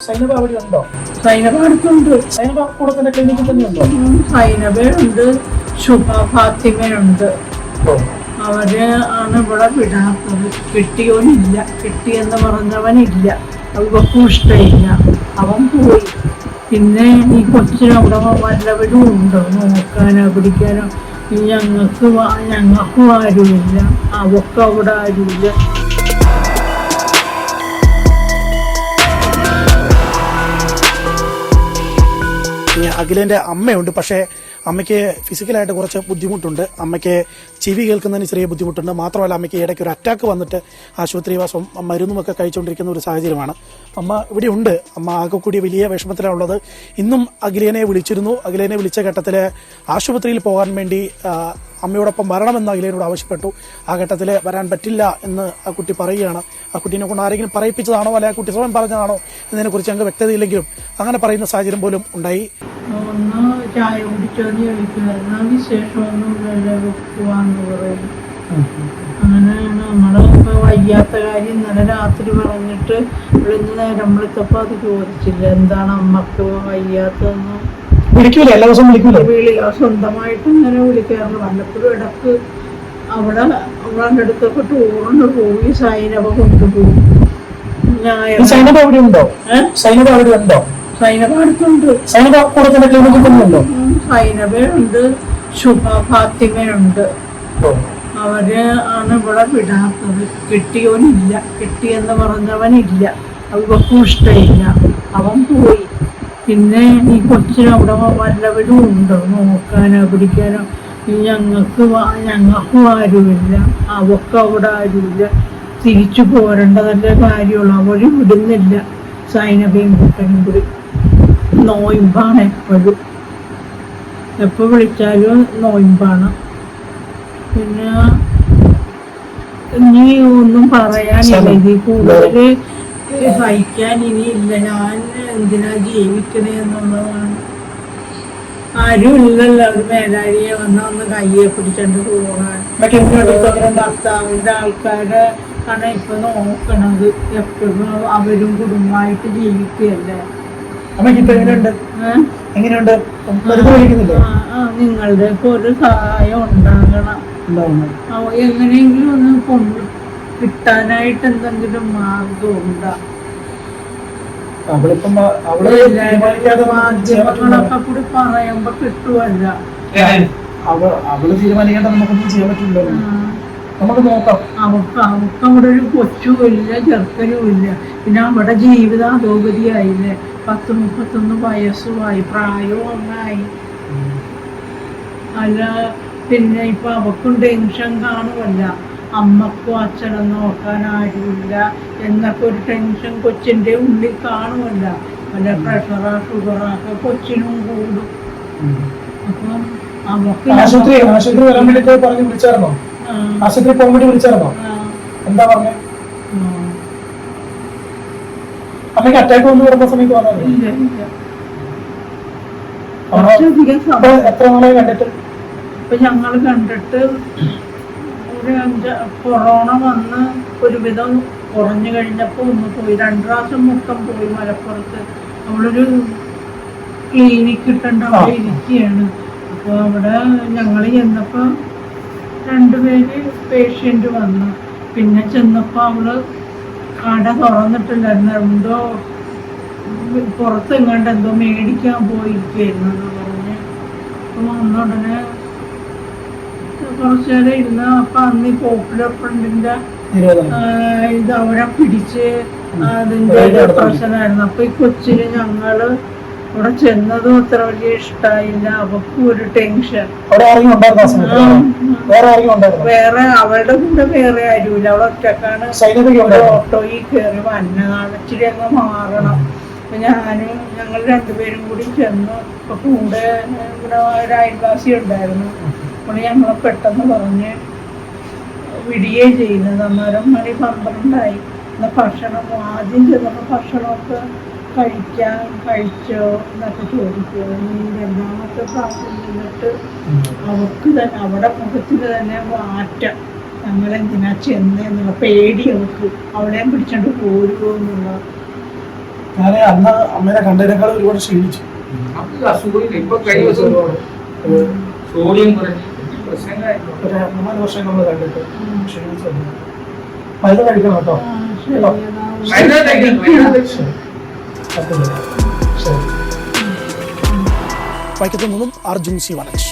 സൈനബ അവിടെ ഉണ്ടോ? സൈനബ അടുത്തുണ്ട് സൈനബ കൂടെ തന്നെ ക്ലിനിക്കിൽ തന്നെ ഉണ്ടോ? ഉം, സൈനബയുണ്ട് ശുഭ ഫാത്തിമയുണ്ട് അവർ ആണ് ഇവിടെ വിടാത്തത്. കിട്ടിയവനില്ല കിട്ടിയെന്ന് പറഞ്ഞവനില്ല. അവൾക്കും ഇഷ്ടമില്ല. അവൻ പോയി. പിന്നെ ഈ കൊച്ചിനവിടെ വല്ലവരും ഉണ്ടോ? നോക്കാനോ പിടിക്കാനോ? ഞങ്ങൾക്ക് ഞങ്ങൾക്കും ആരുമില്ല. അവക്കും അവിടെ ആരുമില്ല. അഖിലേന്റെ അമ്മയുണ്ട്. പക്ഷേ അമ്മയ്ക്ക് ഫിസിക്കലായിട്ട് കുറച്ച് ബുദ്ധിമുട്ടുണ്ട്. അമ്മയ്ക്ക് ചെവി കേൾക്കുന്നതിന് ചെറിയ ബുദ്ധിമുട്ടുണ്ട്. മാത്രമല്ല അമ്മയ്ക്ക് ഇടയ്ക്ക് ഒരു അറ്റാക്ക് വന്നിട്ട് ആശുപത്രിവാസം മരുന്നുമൊക്കെ കഴിച്ചുകൊണ്ടിരിക്കുന്ന ഒരു സാഹചര്യമാണ്. അമ്മ ഇവിടെ ഉണ്ട്. അമ്മ ആകെ കൂടി വലിയ വിഷമത്തിലാണുള്ളത് ഇന്നും അഖിലേനെ വിളിച്ചിരുന്നു. അഖിലേനെ വിളിച്ച ഘട്ടത്തിൽ ആശുപത്രിയിൽ പോകാൻ വേണ്ടി അമ്മയോടൊപ്പം വരണമെന്ന് അഖിലേനോട് ആവശ്യപ്പെട്ടു. ആ ഘട്ടത്തിൽ വരാൻ പറ്റില്ല എന്ന് ആ കുട്ടി പറയുകയാണ്. ആ കുട്ടീനെ കൊണ്ട് ആരെങ്കിലും പറയിപ്പിച്ചതാണോ? അല്ലെ ആ കുട്ടി സ്വയം പറഞ്ഞതാണോ? എന്നതിനെക്കുറിച്ച് ഞങ്ങൾക്ക് വ്യക്തതയില്ലെങ്കിലും അങ്ങനെ പറയുന്ന സാഹചര്യം പോലും ഉണ്ടായി. ഒന്ന് ചായ കുടിച്ചോന്ന് ചോദിക്കുമായിരുന്നു വിശേഷമൊന്നുമില്ലല്ലോ വെക്കുവാന്ന് പറയും. അങ്ങനെ നമ്മുടെ ഇപ്പൊ വയ്യാത്ത കാര്യം ഇന്നലെ രാത്രി പറഞ്ഞിട്ട് ഇവിടുന്ന് നേരം വിളിച്ചപ്പോ അത് ചോദിച്ചില്ല. എന്താണ് അമ്മയ്ക്ക് വയ്യാത്തതെന്ന്? വിളിക്കൂല എല്ലാ ദിവസവും വിളിക്കൂല? വിളിയോ സ്വന്തമായിട്ട് ഇങ്ങനെ വിളിക്കാറുണ്ട് വല്ലപ്പോഴും ഇടയ്ക്ക് അവിടെ അവളുടെ അടുത്തൊക്കെ ടൂറിന് പോയി സൈനവ കൊണ്ടുപോയി ഞാൻ സൈനബ അവിടെ ഉണ്ടോ? സൈനബ അവിടെ ഉണ്ടോ? സൈനബ കൂടെ തന്നെ ക്ലിനിക്കിൽ തന്നെ ഉണ്ടോ ഉം, സൈനബയുണ്ട് ശുഭ ഫാത്തിമയുണ്ട്. അവർ ആണ് ഇവിടെ വിടാത്തത്. കിട്ടിയവനില്ല കിട്ടിയെന്ന് പറഞ്ഞവനില്ല. അവൾക്കും ഇഷ്ടമില്ല. അവൻ പോയി. പിന്നെ ഈ കൊച്ചിന് അവിടെ വല്ലവരും ഉണ്ടോ? നോക്കാനോ പിടിക്കാനോ? ഞങ്ങൾക്ക് ഞങ്ങൾക്കും ആരുമില്ല. അവക്ക് അവിടെ ആരുമില്ല. തിരിച്ചു പോരേണ്ടതല്ലേ കാര്യമുള്ളൂ. അവർ വിടുന്നില്ല. സൈനബയും കുട്ടനും കൂടി. നോയിമ്പാണ് എപ്പോഴും. എപ്പോൾ വിളിച്ചാലും നോയിമ്പാണ്. പിന്നെ ഇനി ഒന്നും പറയാനില്ല. ഇതിൽ കൂടുതൽ സഹിക്കാൻ ഇനിയില്ല ഞാൻ എന്തിനാ ജീവിക്കണേ എന്നുള്ളതാണ്. ആരും ഇല്ലല്ലോ. ഒരു മേലാരിയെ വന്ന ഒന്ന് കയ്യെ പിടിച്ചോണ്ട് പോകാൻ. ഭർത്താവിന്റെ ആൾക്കാരെ ആണ് ഇപ്പൊ നോക്കണത്. എപ്പോഴും അവരും കുടുംബമായിട്ട് ജീവിക്കുകയല്ലേ? അമ്മയ്ക്ക് ഇപ്പൊ എങ്ങനെയുണ്ട്? എങ്ങനെയുണ്ട്? നിങ്ങളുടെ ഒരു സഹായം ഉണ്ടാകണം. എങ്ങനെയെങ്കിലും ഒന്ന് കൊണ്ട് കിട്ടാനായിട്ട് എന്തെങ്കിലും മാർഗം ഉണ്ടാ. മാധ്യമങ്ങളൊക്കെ കൂടി പറയുമ്പോ കിട്ടുമല്ല അവ അവൾ തീരുമാനിക്കാണ്ട് നമുക്കൊന്നും ചെയ്യാൻ പറ്റില്ല നമുക്ക് നോക്കാം. അവക്ക് അവക്ക് അവിടെ ഒരു കൊച്ചുമില്ല ചെറുക്കനും ഇല്ല. പിന്നെ അവിടെ ജീവിത അധോഗതിയായില്ലേ? പത്ത് മുപ്പത്തൊന്ന് വയസ്സുമായി പ്രായവും ഒന്നായി. അല്ല പിന്നെ ഇപ്പൊ അവക്കും ടെൻഷൻ കാണുമല്ല. അമ്മക്കും അച്ഛനും നോക്കാൻ ആരുമില്ല. എന്നൊക്കെ ഒരു ടെൻഷൻ കൊച്ചിന്റെ ഉള്ളിൽ കാണുമല്ല. അല്ല പ്രഷറാ ഷുഗറാ ഒക്കെ കൊച്ചിനും കൂടും. അപ്പം അവക്ക് ആശുപത്രി ആശുപത്രി വരാൻ വേണ്ടിട്ട് പറഞ്ഞു വിളിച്ചായിരുന്നോ? ആശുപത്രി വേണ്ടി വിളിച്ചായിരുന്നോ? എന്താ പറഞ്ഞേ? അമ്മയ്ക്ക് അമ്മയ്ക്ക് അറ്റാക്ക് വന്നു വരുന്ന സമയത്ത് വന്നത് എത്ര നാളെ കണ്ടിട്ട്? ഇപ്പൊ ഞങ്ങൾ കണ്ടിട്ട് ഒരു അഞ്ച് കൊറോണ വന്ന് ഒരുവിധം കുറഞ്ഞു കഴിഞ്ഞപ്പോൾ ഒന്ന് പോയി. രണ്ടു പ്രാവശ്യം മൊത്തം പോയി മലപ്പുറത്ത്. നമ്മളൊരു ക്ലിനിക്ക് ഇട്ടുണ്ട് അവിടെ ഇരിക്കുകയാണ് അപ്പോൾ അവിടെ ഞങ്ങൾ ചെന്നപ്പോൾ രണ്ടുപേര് പേഷ്യന്റ് വന്നു. പിന്നെ ചെന്നപ്പോൾ അവൾ കട തുറന്നിട്ടില്ലായിരുന്നു. എന്തോ പുറത്തെങ്ങാണ്ട് എന്തോ മേടിക്കാൻ പോയിരിക്കുന്നു എന്ന് പറഞ്ഞ്. അപ്പോൾ വന്ന ഉടനെ കുറച്ചു നേരം ഇരുന്ന് അപ്പൊ അന്ന് ഈ പോപ്പുലർ ഫ്രണ്ടിന്റെ ഇത് അവരെ പിടിച്ച് അതിന്റെ. പ്രശ്നമായിരുന്നു. അപ്പൊ ഈ കൊച്ചിന് ഞങ്ങൾ അവിടെ ചെന്നതും അത്ര വലിയ ഇഷ്ടായില്ല. അവക്കും ഒരു ടെൻഷൻ വേറെ അവളുടെ കൂടെ വേറെ ആരുമില്ല. അവൾ ഒറ്റക്കാണ്. ഓട്ടോയിൽ കയറി വന്നതാണ്. ഇച്ചിരി അങ്ങ് മാറണം. അപ്പൊ ഞാനും ഞങ്ങൾ രണ്ടുപേരും കൂടി ചെന്നു. ഇപ്പൊ കൂടെ ഇവിടെ ഒരു അയൽവാസി ഉണ്ടായിരുന്നു. അപ്പോൾ ഞങ്ങൾ പെട്ടെന്ന് പറഞ്ഞ് വിടിയേ ചെയ്യുന്നത് അന്നേരം മണി പന്ത്രണ്ടായി. എന്നാൽ ഭക്ഷണം ആദ്യം ചെന്നപ്പോൾ ഭക്ഷണമൊക്കെ കഴിക്കാൻ കഴിച്ചോ എന്നൊക്കെ ചോദിക്കുക. നീ രണ്ടാമത്തെ ക്ലാസ്സിൽ നിന്നിട്ട് അവർക്ക് തന്നെ അവിടെ മുഖത്തിന് തന്നെ മാറ്റം. ഞങ്ങളെന്തിനാ ചെന്നെന്നുള്ള പേടി അവർക്ക് അവിടെയും പിടിച്ചോണ്ട് പോരുമോ എന്നുള്ള. ഞാൻ അന്ന് അമ്മേനെ കണ്ടതിനേക്കാൾ ഒരുപാട് ക്ഷീണിച്ചു. മൂന്നാൽ വർഷം നമ്മൾ കണ്ടിട്ട് ക്ഷീണിച്ചു മരുന്ന് കഴിക്കണം കേട്ടോ. കേട്ടോ മരുന്ന് കഴിക്കണം, മരുന്ന് കഴിക്കണം. ശരി പറ്റില്ല. ശരി വൈക്കത്തു നിന്നും അർജുൻ സി വനജ്